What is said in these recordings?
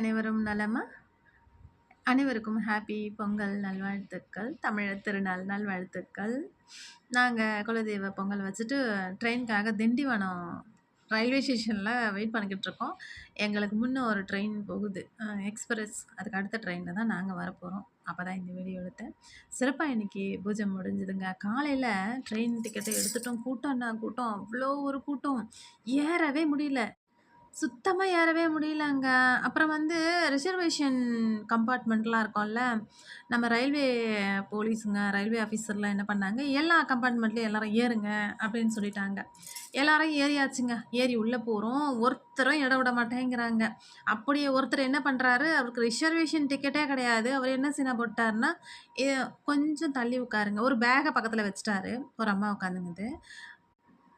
அனைவரும் நலமா? அனைவருக்கும் ஹாப்பி பொங்கல் நல்வாழ்த்துக்கள் தமிழர் திருநாள் நல்வாழ்த்துக்கள். நாங்கள் குலதெய்வ பொங்கல் வச்சுட்டு ட்ரெயினுக்காக திண்டிவனம் ரயில்வே ஸ்டேஷனில் வெயிட் பண்ணிக்கிட்டு இருக்கோம் எங்களுக்கு முன்னே ஒரு ட்ரெயின் போகுது. எக்ஸ்பிரஸ் அதுக்கு அடுத்த ட்ரெயினில் தான் நாங்கள் வரப்போகிறோம் அப்போ தான் இந்த வீடியோ எடுத்தேன். சிறப்பாக இன்றைக்கி பூஜை முடிஞ்சுதுங்க. காலையில் ட்ரெயின் டிக்கெட்டை எடுத்துட்டோம். கூட்டம்னா கூட்டம். அவ்வளோ ஒரு கூட்டம். ஏறவே முடியல. சுத்தமா ஏறவே முடியலங்க. அப்புறம் வந்து ரிசர்வேஷன் கம்பார்ட்மெண்ட்லாம் இருக்கும்ல. நம்ம ரயில்வே போலீஸுங்க, ரயில்வே ஆஃபீஸர்லாம் என்ன பண்ணாங்க, எல்லா கம்பார்ட்மெண்ட்லயும் எல்லாரும் ஏறுங்க அப்படின்னு சொல்லிட்டாங்க. எல்லாரும் ஏறியாச்சுங்க. ஏறி உள்ள போறோம். ஒருத்தரும் இடம் விட மாட்டேங்கிறாங்க. அப்படியே ஒருத்தர் என்ன பண்றாரு, அவருக்கு ரிசர்வேஷன் டிக்கெட்டே கிடையாது. அவர் என்ன சீனா போட்டாருன்னா, எ கொஞ்சம் தள்ளி உட்காருங்க. ஒரு பேக்க பக்கத்துல வச்சுட்டாரு. ஒரு அம்மா உட்காந்துங்குது.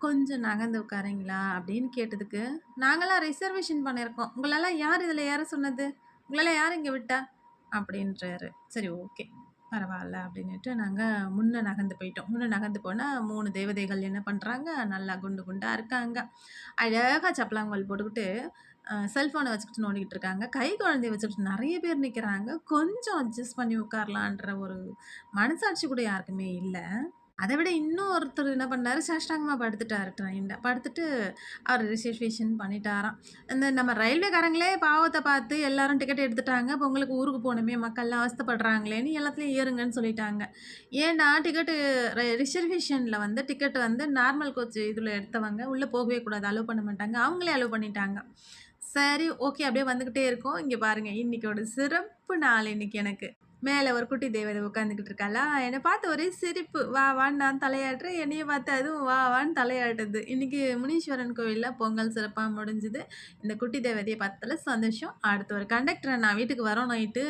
கொஞ்சம் நகர்ந்து உட்காரீங்களா அப்படின்னு கேட்டதுக்கு நாங்களாம் ரிசர்வேஷன் பண்ணியிருக்கோம். உங்களெல்லாம் யார் இதில் ஏற சொன்னது? உங்களெல்லாம் யார் இங்கே விட்டா? அப்படின்றாரு. சரி ஓகே பரவாயில்ல அப்படின்ட்டு நாங்கள் முன்னே நகர்ந்து போயிட்டோம். முன்னே நகர்ந்து போனால் மூணு தேவதைகள் என்ன பண்ணுறாங்க நல்லா குண்டு குண்டாக இருக்காங்க. அழகாக சப்பலாங்கல் போட்டுக்கிட்டு செல்ஃபோனை வச்சுக்கிட்டு நோண்டிக்கிட்டு இருக்காங்க. கை குழந்தைய வச்சுக்கிட்டு நிறைய பேர் நிற்கிறாங்க கொஞ்சம் அட்ஜஸ்ட் பண்ணி உட்காரலான்ற ஒரு மனசாட்சி கூட யாருக்குமே இல்லை. அதை விட இன்னும் ஒருத்தர் என்ன பண்ணார் சாஷ்டாங்கமாக படுத்துட்டார் ட்ரெயினில் படுத்துட்டு அவர் ரிசர்வேஷன் பண்ணிட்டாராம். இந்த நம்ம ரயில்வேக்காரங்களே பாவத்தை பார்த்து எல்லாரும் டிக்கெட் எடுத்துட்டாங்க. பொங்கலுக்கு ஊருக்கு போகணுமே மக்கள்லாம் அவஸ்தைப்படுறாங்களேன்னு எல்லாத்துலேயும் ஏறுங்கன்னு சொல்லிட்டாங்க. ஏன்னா டிக்கெட்டு ர வந்து டிக்கெட் வந்து நார்மல் கோச் இதில் எடுத்தவங்க உள்ளே போகவே கூடாது. அலோவ் பண்ண மாட்டாங்க. அவங்களே அலோவ் பண்ணிட்டாங்க. சரி ஓகே அப்படியே வந்துக்கிட்டே இருக்கோம். இங்கே பாருங்கள் இன்னைக்கோட சிறப்பு நாள் இன்றைக்கி எனக்கு. மேலே ஒரு குட்டி தேவதை உட்காந்துக்கிட்டு இருக்காளா? என்னை பார்த்து ஒரே சிரிப்பு. வா வான்னு நான் தலையாட்டுறேன். என்னையை பார்த்து அதுவும் வா வான்னு தலையாட்டுது. இன்றைக்கி முனீஸ்வரன் கோவிலில் பொங்கல் சிறப்பாக முடிஞ்சுது. இந்த குட்டி தேவதையை பார்த்ததில் சந்தோஷம். அடுத்த ஒரு கண்டக்டரை நான் வீட்டுக்கு வரோம் நைட்டு.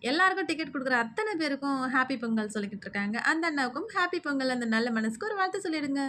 எல்லாருக்கும் டிக்கெட் கொடுக்குற அத்தனை பேருக்கும் ஹாப்பி பொங்கல் சொல்லிக்கிட்டு இருக்காங்க. அந்த அண்ணாவுக்கும் ஹாப்பி பொங்கல். அந்த நல்ல மனசுக்கு ஒரு வாழ்த்து சொல்லிடுங்க.